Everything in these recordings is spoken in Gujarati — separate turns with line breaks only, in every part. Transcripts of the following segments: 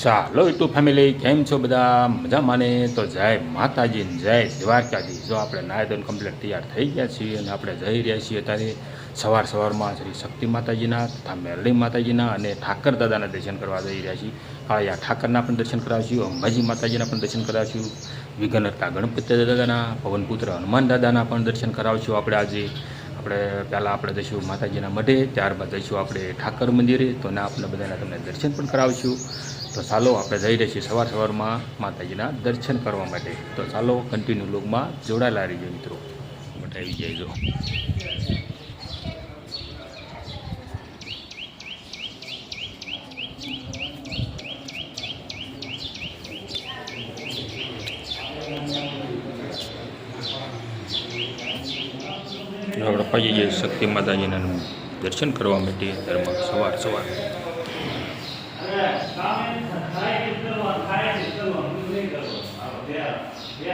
ચાલો યુટ્યુબ ફેમિલી, કેમ છો બધા? મજા માને તો જય માતાજી જય દ્વારકાજી જો આપણે નાયદન કમ્પ્લીટ તૈયાર થઈ ગયા છીએ અને આપણે જઈ રહ્યા છીએ અત્યારે સવાર સવારમાં શ્રી શક્તિ માતાજીના તથા મેરડી માતાજીના અને ઠાકર દાદાના દર્શન કરવા જઈ રહ્યા છીએ. કાળિયા ઠાકરના પણ દર્શન કરાવશું અંબાજી માતાજીના પણ દર્શન કરાવીશું વિઘ્નહર્તા ગણપતિ દાદાના, પવનપુત્ર હનુમાન દાદાના પણ દર્શન કરાવીશું આપણે આજે. આપણે પહેલાં આપણે જઈશું માતાજીના મઢે, ત્યારબાદ જઈશું આપણે ઠાકર મંદિરે. તો ના, આપણે બધાના તમને દર્શન પણ કરાવશું. તો ચાલો આપણે જઈ રહીએ છીએ સવાર સવારમાં માતાજીના દર્શન કરવા માટે. તો ચાલો કન્ટિન્યુ લોગમાં જોડાયેલા રહીજો મિત્રો. માટે આવી જાય આપણે પહોંચી જઈએ શક્તિ માતાજીના દર્શન કરવા માટે ધર્મ સવાર સવાર.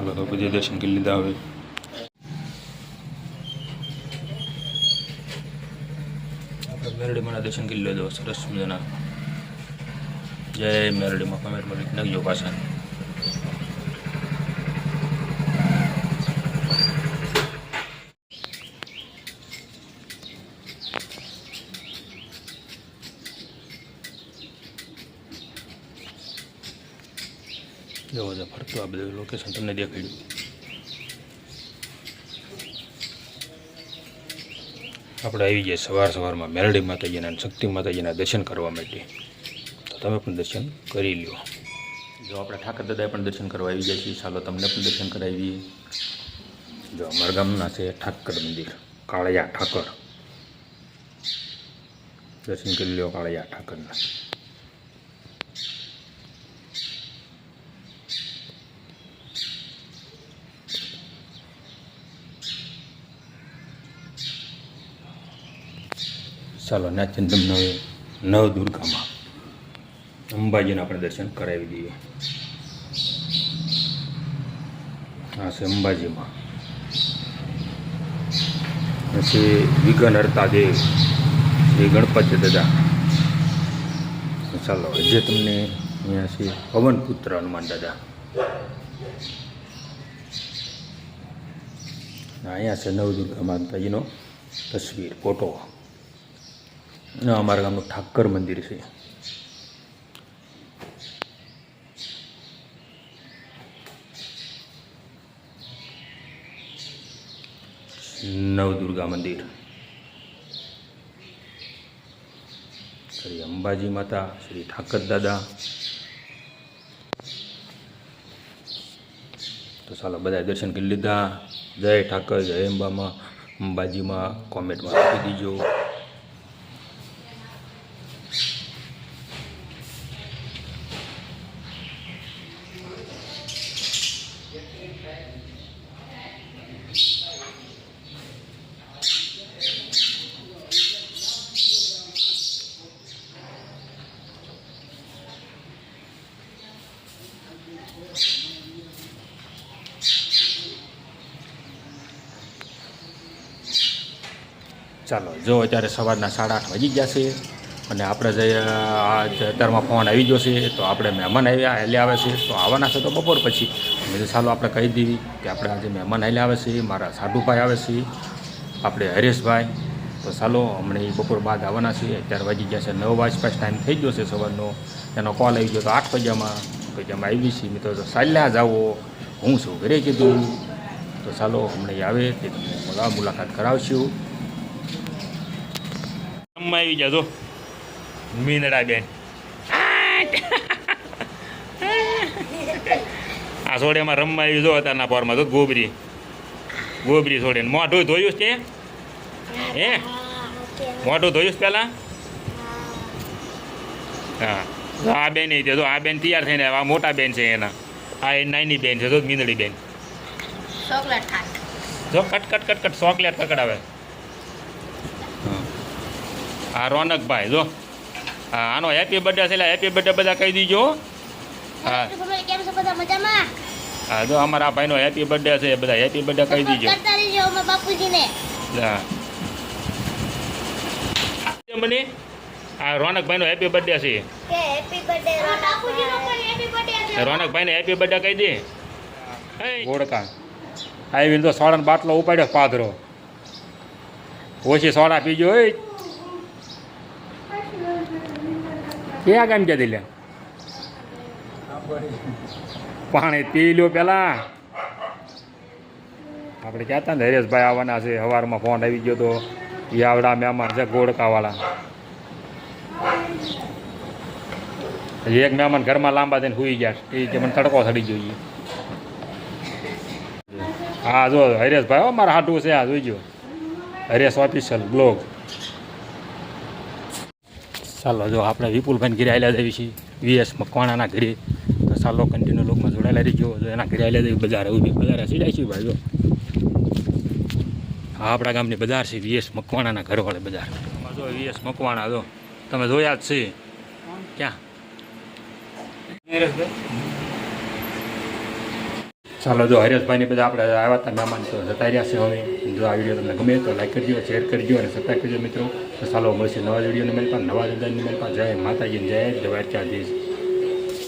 ચાલો તો બધે દર્શન કરી લીધા હવે. આપણે મેરડીમાંના દર્શન કરી લીધો, સરસ મજાના. જય મેરડીમાં કમેન્ટમાં મળી નાખજો પાછા. જવો જો ફરતું આ બધું લોકેશન તમને દેખાડ્યું. આપણે આવી જઈએ સવાર સવારમાં મેરડી માતાજીના અને શક્તિ માતાજીના દર્શન કરવા માટે. તો તમે પણ દર્શન કરી લો જો આપણે ઠાકર દાદાએ પણ દર્શન કરવા આવી જાય છીએ, ચાલો તમને પણ દર્શન કરાવીએ. જો અમારા ગામના છે ઠાકર મંદિર, કાળિયા ઠાકર. દર્શન કરી લો કાળિયા ઠાકરના. ચાલો નાચન તમને હવે નવ દુર્ગામાં. અંબાજીના આપણે દર્શન કરાવી દઈએ. આ છે અંબાજીમાં. પછી વિઘ્નહર્તા દેવ, શ્રી ગણપતિ દાદા. ચાલો જે તમને અહીંયા છે પવનપુત્ર હનુમાન દાદા. અહીંયા છે નવદુર્ગા માતાજીનો તસવીર, ફોટો. ના અમારા ગામનું ઠાકર મંદિર છે. નવદુર્ગા મંદિર. શ્રી અંબાજી માતા, શ્રી ઠાકર દાદા. તો ચાલો બધા દર્શન કરી લીધા. જય ઠાકર, જય અંબામાં, અંબાજીમાં કોમેન્ટમાં આપી દીજો. ચાલો, જો અત્યારે સવારના સાડા આઠ વાગી ગયા છે અને આપણે જે આ અત્યારમાં ફોન આવી ગયો છે, તો આપણે મહેમાન આવ્યા, એટલે આવે છે. તો આવવાના છે તો બપોર પછી. મેં ચાલો, આપણે કહી દીધી કે આપણે આજે મહેમાન હાલે આવે છે, મારા સાધુભાઈ આવે છે, આપણે હરેશભાઈ. તો ચાલો, હમણાં એ બપોર બાદ આવવાના છે. અત્યારે વાગી ગયા છે નવ વાજપાસ ટાઈમ થઈ ગયો છે સવારનો. એનો કોલ આવી ગયો તો આઠ વાગ્યામાં અમે આવી છીએ મેં તો ચાલ્યા જાઓ, હું છું ઘરે કીધું? તો ચાલો, હમણાં આવે, તે તમને મુલાકાત કરાવશું. રમવા આવી જાજો. મીનડા બેન. આ સોડિયામાં રમવા આવી જો અત્યારના પોરમાં તો ગોબરી. ગોબરી સોડે મોઢું ધોયું છે? હે? મોઢું ધોયું પહેલાં? હા. આ બેન એ જો આ બેન તૈયાર થઈને આ મોટા બેન છે એના. આ એ નાની બેન છે. તો મીંદડી બેન.
ચોકલેટ
જો cut cut cut cut. Chocolate કકડાવે. આ રોનકભાઈ જો. હા આનો હેપી બર્થડે છે એટલે હેપી બર્થડે બધા કહી દીજો. હા.
તમે કેમ છો બધા મજામાં?
હા જો અમારા ભાઈનો હેપી બર્થડે છે બધા હેપી બર્થડે કહી દીજો. મને આ રોનકભાઈનો હેપી બર્થડે છે.
કે હેપી બર્થડે બાપુજીનો પણ હેપી બર્થડે
રોનકભાઈને હેપી બર્થડે કહી દે. ગોળકા આવીને તો સોડાનો બાટલો ઉપાડ્યો પાધરો ઓછી સોડા પીજો હોય ક્યાં ગામ ક્યાં દિલ્યા પાણી પી લો પેલા. આપણે કહેતા ને? હરેશભાઈ આવવાના છે. સવારમાં ફોન આવી ગયો તો. યાવડા મહેમાન છે ગોળકાવાળા એક મહેમાન ઘરમાં લાંબા થઈને સુઈ ગયા એ કે મને તડકો સડી જોઈએ હા જો હરેશભાઈ હો, મારા હાટું છે આ જોઈજો હરેશ ઓફિશિયલ બ્લોગ ચાલો, જો આપણે વિપુલભાઈ ઘરે આવેલા જઈએ છીએ વીએસ મકવાણાના ઘરે, તો ચાલો કન્ટિન્યુ લોકમાં જોડાયેલા રહીજો. એના ઘરે આવેલા જઈએ બજાર ઊભી બજાર સીડાય છે ભાઈ હા આપણા ગામની બજાર છે વીએસ મકવાણાના ઘરવાળે બજાર. જો વીએસ મકવાણા, જો. તમે જોયા જ છે. ક્યાં? ચાલો, જો હરેશભાઈની બધા આપણે આવ્યા હતા, મહેમાન તો જતા રહ્યા છે હવે. જો આ વીડિયો તમને ગમે તો લાઈક કરજો શેર કરજો અને સબસ્ક્રાઈબ કરજો મિત્રો. તો ચાલો મળશે નવા વિડીયોને મેલ પર નવા વિડીયોની મેલ પર જય માતાજી જય દ્વારકાધીશ.